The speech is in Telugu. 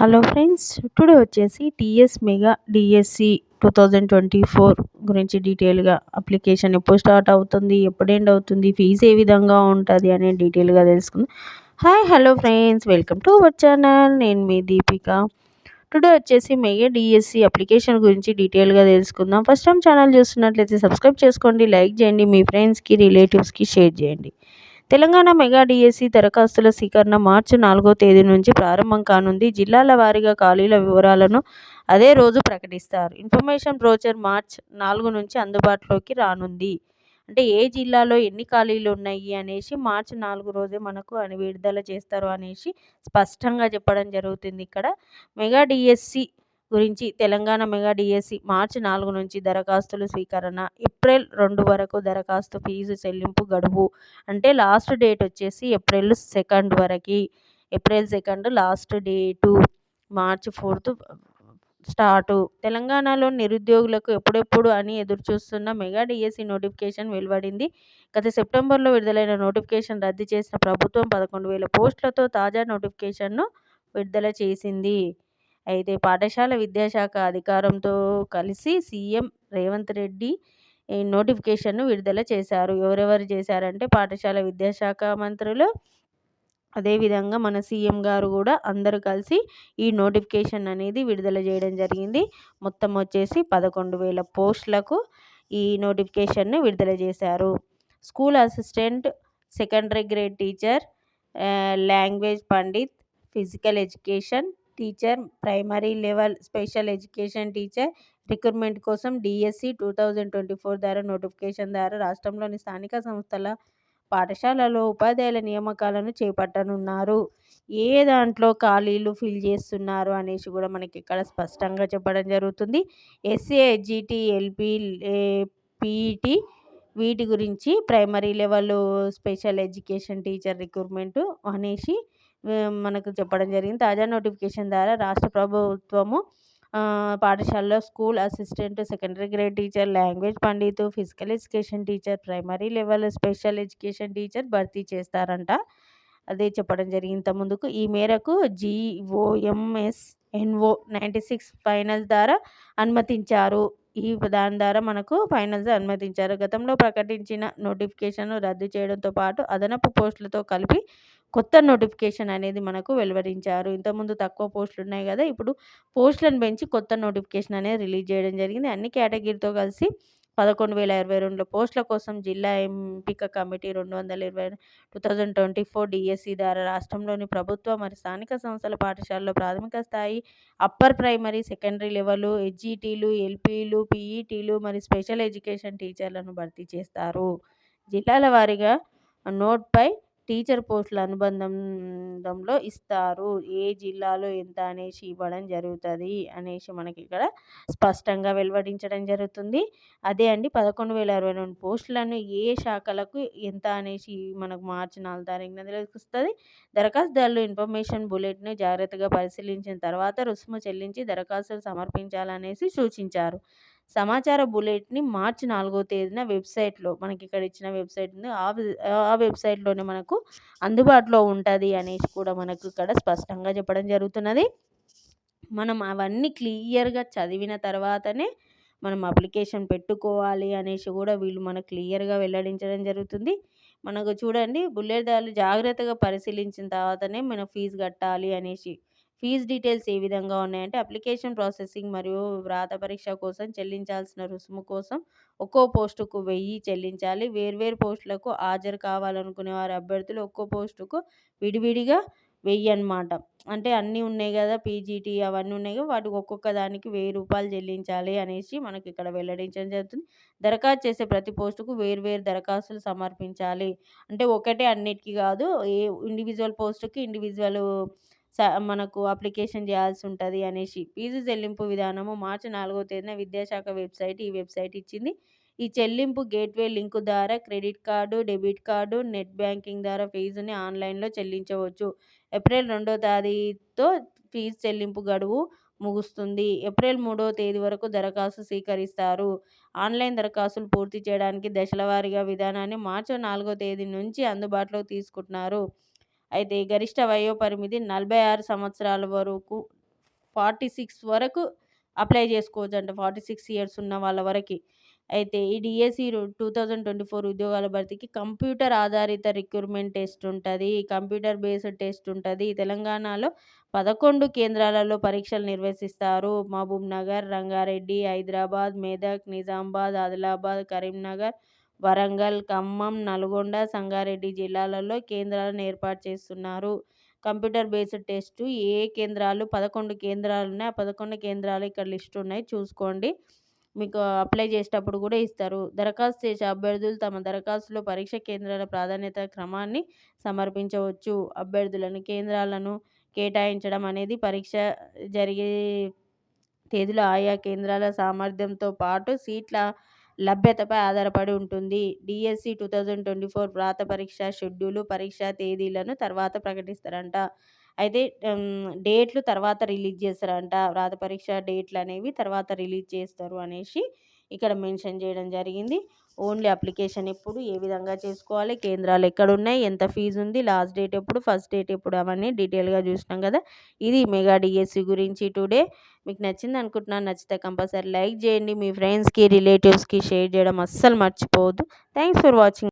హలో ఫ్రెండ్స్ టుడే వచ్చేసి TS mega DSC two thousand twenty four గురించి డీటెయిల్గా అప్లికేషన్ ఎప్పుడు స్టార్ట్ అవుతుంది ఎప్పుడు ఎండ్ అవుతుంది ఫీజు ఏ విధంగా ఉంటుంది అనే డీటెయిల్గా తెలుసుకుందాం. Hi hello friends welcome to our channel నేను మీ దీపిక. టుడే వచ్చేసి మెగా డిఎస్సి అప్లికేషన్ గురించి డీటెయిల్గా తెలుసుకుందాం. ఫస్ట్ టైం ఛానల్ చూస్తున్నట్లయితే సబ్స్క్రైబ్ చేసుకోండి లైక్ చేయండి మీ ఫ్రెండ్స్కి రిలేటివ్స్కి షేర్ చేయండి. తెలంగాణ మెగా డిఎస్సి దరఖాస్తుల స్వీకరణ మార్చి నాలుగో తేదీ నుంచి ప్రారంభం కానుంది. జిల్లాల వారీగా ఖాళీల వివరాలను అదే రోజు ప్రకటిస్తారు. ఇన్ఫర్మేషన్ బ్రోచర్ మార్చ్ నాలుగు నుంచి అందుబాటులోకి రానుంది. అంటే ఏ జిల్లాలో ఎన్ని ఖాళీలు ఉన్నాయి అనేసి మార్చి నాలుగు రోజే మనకు అని విడుదల చేస్తారు అనేసి స్పష్టంగా చెప్పడం జరుగుతుంది. ఇక్కడ మెగా డిఎస్సి గురించి తెలంగాణ మెగా డిఎస్సి మార్చి నాలుగు నుంచి దరఖాస్తుల స్వీకరణ ఏప్రిల్ రెండు వరకు దరఖాస్తు ఫీజు చెల్లింపు గడువు అంటే లాస్ట్ డేట్ వచ్చేసి ఏప్రిల్ సెకండ్ వరకు. April second last date March fourth start. తెలంగాణలో నిరుద్యోగులకు ఎప్పుడెప్పుడు అని ఎదురుచూస్తున్న మెగా డిఎస్సి నోటిఫికేషన్ వెలువడింది. గత సెప్టెంబర్లో విడుదలైన నోటిఫికేషన్ రద్దు చేసిన ప్రభుత్వం పదకొండు వేల పోస్టులతో తాజా నోటిఫికేషన్ను విడుదల చేసింది. అయితే పాఠశాల విద్యాశాఖ అధికారంతో కలిసి సీఎం రేవంత్ రెడ్డి ఈ నోటిఫికేషన్ను విడుదల చేశారు. ఎవరెవరు చేశారంటే పాఠశాల విద్యాశాఖ మంత్రులు. అదేవిధంగా మన సీఎం గారు కూడా అందరూ కలిసి ఈ నోటిఫికేషన్ అనేది విడుదల చేయడం జరిగింది. మొత్తం వచ్చేసి పదకొండు వేల పోస్టులకు ఈ నోటిఫికేషన్ను విడుదల చేశారు. School assistant secondary grade teacher language pandit physical education teacher primary level special education teacher recruitment కోసం DSC two thousand twenty four ద్వారా నోటిఫికేషన్ ద్వారా రాష్ట్రంలోని స్థానిక సంస్థల పాఠశాలలో ఉపాధ్యాయుల నియామకాలను చేపట్టనున్నారు. ఏ దాంట్లో ఖాళీలు ఫిల్ చేస్తున్నారు అనేసి కూడా మనకి ఇక్కడ స్పష్టంగా చెప్పడం జరుగుతుంది. ఎస్సీ జీటీ ఎల్పీ పీఈటీ వీటి గురించి primary level special education teacher recruitment అనేసి మనకు చెప్పడం జరిగింది. తాజా నోటిఫికేషన్ ద్వారా రాష్ట్ర ప్రభుత్వము పాఠశాలలో school assistant secondary grade teacher language pandit physical education teacher primary level special education teacher భర్తీ చేస్తారంట. అదే చెప్పడం జరిగింది. ముందుకు ఈ మేరకు GOMS no ninety six finals ద్వారా అనుమతించారు. ఈ దాని ద్వారా మనకు ఫైనల్స్ అనుమతించారు. గతంలో ప్రకటించిన నోటిఫికేషన్ రద్దు చేయడంతో పాటు అదనపు పోస్టులతో కలిపి కొత్త నోటిఫికేషన్ అనేది మనకు వెలువరించారు. ఇంతకుముందు తక్కువ పోస్టులు ఉన్నాయి కదా ఇప్పుడు పోస్టులను పెంచి కొత్త నోటిఫికేషన్ అనేది రిలీజ్ చేయడం జరిగింది. అన్ని కేటగిరీతో కలిసి పదకొండు వేల ఇరవై రెండులో పోస్టుల కోసం జిల్లా ఎంపిక కమిటీ రెండు వందల ఇరవై two thousand twenty four DSC ద్వారా రాష్ట్రంలోని ప్రభుత్వ మరి స్థానిక సంస్థల పాఠశాలలో ప్రాథమిక స్థాయి అప్పర్ ప్రైమరీ సెకండరీ లెవెల్ హెచ్జిటీలు ఎల్పీలు పీఈటీలు మరి స్పెషల్ ఎడ్యుకేషన్ టీచర్లను భర్తీ చేస్తారు. జిల్లాల వారీగా నోట్పై టీచర్ పోస్టుల అనుబంధంలో ఇస్తారు. ఏ జిల్లాలో ఎంత అనేసి ఇవ్వడం జరుగుతుంది అనేసి మనకి ఇక్కడ స్పష్టంగా వెలువడించడం జరుగుతుంది. అదే అండి పదకొండు వేల అరవై రెండు పోస్టులను ఏ శాఖలకు ఎంత అనేసి మనకు మార్చి నాలుగు తారీఖున తెలుస్తుంది. దరఖాస్తుదారులు ఇన్ఫర్మేషన్ బులెట్ను జాగ్రత్తగా పరిశీలించిన తర్వాత రుసుము చెల్లించి దరఖాస్తులు సమర్పించాలనేసి సూచించారు. సమాచార బులెట్ని మార్చి నాలుగో తేదీన వెబ్సైట్లో మనకి ఇక్కడ ఇచ్చిన వెబ్సైట్ ఉంది. ఆ ఆ వెబ్సైట్లోనే మనకు అందుబాటులో ఉంటుంది అనేసి కూడా మనకు ఇక్కడ స్పష్టంగా చెప్పడం జరుగుతున్నది. మనం అవన్నీ క్లియర్గా చదివిన తర్వాతనే మనం అప్లికేషన్ పెట్టుకోవాలి అనేసి కూడా వీళ్ళు మనకు క్లియర్గా వెల్లడించడం జరుగుతుంది. మనకు చూడండి బుల్లెట్దారులు జాగ్రత్తగా పరిశీలించిన తర్వాతనే మనం ఫీజు కట్టాలి అనేసి ఫీజ్ డీటెయిల్స్ ఏ విధంగా ఉన్నాయంటే అప్లికేషన్ ప్రాసెసింగ్ మరియు వ్రాత పరీక్ష కోసం చెల్లించాల్సిన రుసుము కోసం ఒక్కో పోస్టుకు వెయ్యి చెల్లించాలి. వేర్వేరు పోస్టులకు హాజరు కావాలనుకునే వారి అభ్యర్థులు ఒక్కో పోస్టుకు విడివిడిగా వెయ్యి అనమాట అంటే అన్నీ ఉన్నాయి కదా పీజీటీ అవన్నీ ఉన్నాయి కదా వాటికి ఒక్కొక్క దానికి వెయ్యి రూపాయలు చెల్లించాలి అనేసి మనకి ఇక్కడ వెల్లడించడం జరుగుతుంది. దరఖాస్తు చేసే ప్రతి పోస్టుకు వేరు వేరు దరఖాస్తులు సమర్పించాలి. అంటే ఒకటే అన్నిటికీ కాదు ఏ ఇండివిజువల్ పోస్టుకి ఇండివిజువల్ మనకు అప్లికేషన్ చేయాల్సి ఉంటుంది అనేసి ఫీజు చెల్లింపు విధానము మార్చి నాలుగో తేదీన విద్యాశాఖ వెబ్సైట్ ఈ వెబ్సైట్ ఇచ్చింది. ఈ చెల్లింపు గేట్వే లింకు ద్వారా credit card debit card net banking ద్వారా ఫీజుని ఆన్లైన్లో చెల్లించవచ్చు. ఏప్రిల్ రెండో తేదీతో ఫీజు చెల్లింపు గడువు ముగుస్తుంది. ఏప్రిల్ మూడో తేదీ వరకు దరఖాస్తు స్వీకరిస్తారు. ఆన్లైన్ దరఖాస్తులు పూర్తి చేయడానికి దశల వారీగా విధానాన్ని మార్చి నాలుగో తేదీ నుంచి అందుబాటులోకి తీసుకుంటున్నారు. అయితే గరిష్ట వయో పరిమితి నలభై ఆరు సంవత్సరాల వరకు ఫార్టీ సిక్స్ వరకు అప్లై చేసుకోవచ్చు అంట ఫార్టీ సిక్స్ ఇయర్స్ ఉన్న వాళ్ళ వరకు. అయితే ఈ DSC two thousand twenty four ఉద్యోగాల భర్తీకి కంప్యూటర్ ఆధారిత రిక్రూట్మెంట్ టెస్ట్ ఉంటుంది. కంప్యూటర్ బేస్డ్ టెస్ట్ ఉంటుంది. తెలంగాణలో పదకొండు కేంద్రాలలో పరీక్షలు నిర్వహిస్తారు. మహబూబ్ నగర్ రంగారెడ్డి హైదరాబాద్ మెదక్ నిజామాబాద్ ఆదిలాబాద్ కరీంనగర్ వరంగల్ ఖమ్మం నల్గొండ సంగారెడ్డి జిల్లాలలో కేంద్రాలను ఏర్పాటు చేస్తున్నారు. కంప్యూటర్ బేస్డ్ టెస్ట్ ఏ కేంద్రాలు పదకొండు కేంద్రాలు ఉన్నాయి. ఆ పదకొండు కేంద్రాలు ఇక్కడ లిస్ట్ ఉన్నాయి. చూసుకోండి. మీకు అప్లై చేసేటప్పుడు కూడా ఇస్తారు. దరఖాస్తు చేసే అభ్యర్థులు తమ దరఖాస్తులో పరీక్ష కేంద్రాల ప్రాధాన్యత క్రమాన్ని సమర్పించవచ్చు. అభ్యర్థులను కేంద్రాలను కేటాయించడం అనేది పరీక్ష జరిగే తేదీలో ఆయా కేంద్రాల సామర్థ్యంతో పాటు సీట్ల లభ్యతపై ఆధారపడి ఉంటుంది. DSC two thousand twenty four వ్రాత పరీక్ష షెడ్యూలు పరీక్ష తేదీలను తర్వాత ప్రకటిస్తారంట. అయితే డేట్లు తర్వాత రిలీజ్ చేస్తారంట. వ్రాత పరీక్ష డేట్లు అనేవి తర్వాత రిలీజ్ చేస్తారు అనేసి ఇక్కడ మెన్షన్ చేయడం జరిగింది. ఓన్లీ అప్లికేషన్ ఎప్పుడు ఏ విధంగా చేసుకోవాలి కేంద్రాలు ఎక్కడ ఉన్నాయి ఎంత ఫీజు ఉంది లాస్ట్ డేట్ ఎప్పుడు ఫస్ట్ డేట్ ఎప్పుడు అవన్నీ డీటెయిల్గా చూసినాం కదా. ఇది మెగా డిఎస్సి గురించి టుడే. మీకు నచ్చింది అనుకుంటున్నాను నచ్చితే కంపల్సరీ లైక్ చేయండి. మీ ఫ్రెండ్స్కి రిలేటివ్స్కి షేర్ చేయడం అస్సలు మర్చిపోవద్దు. Thanks for watching.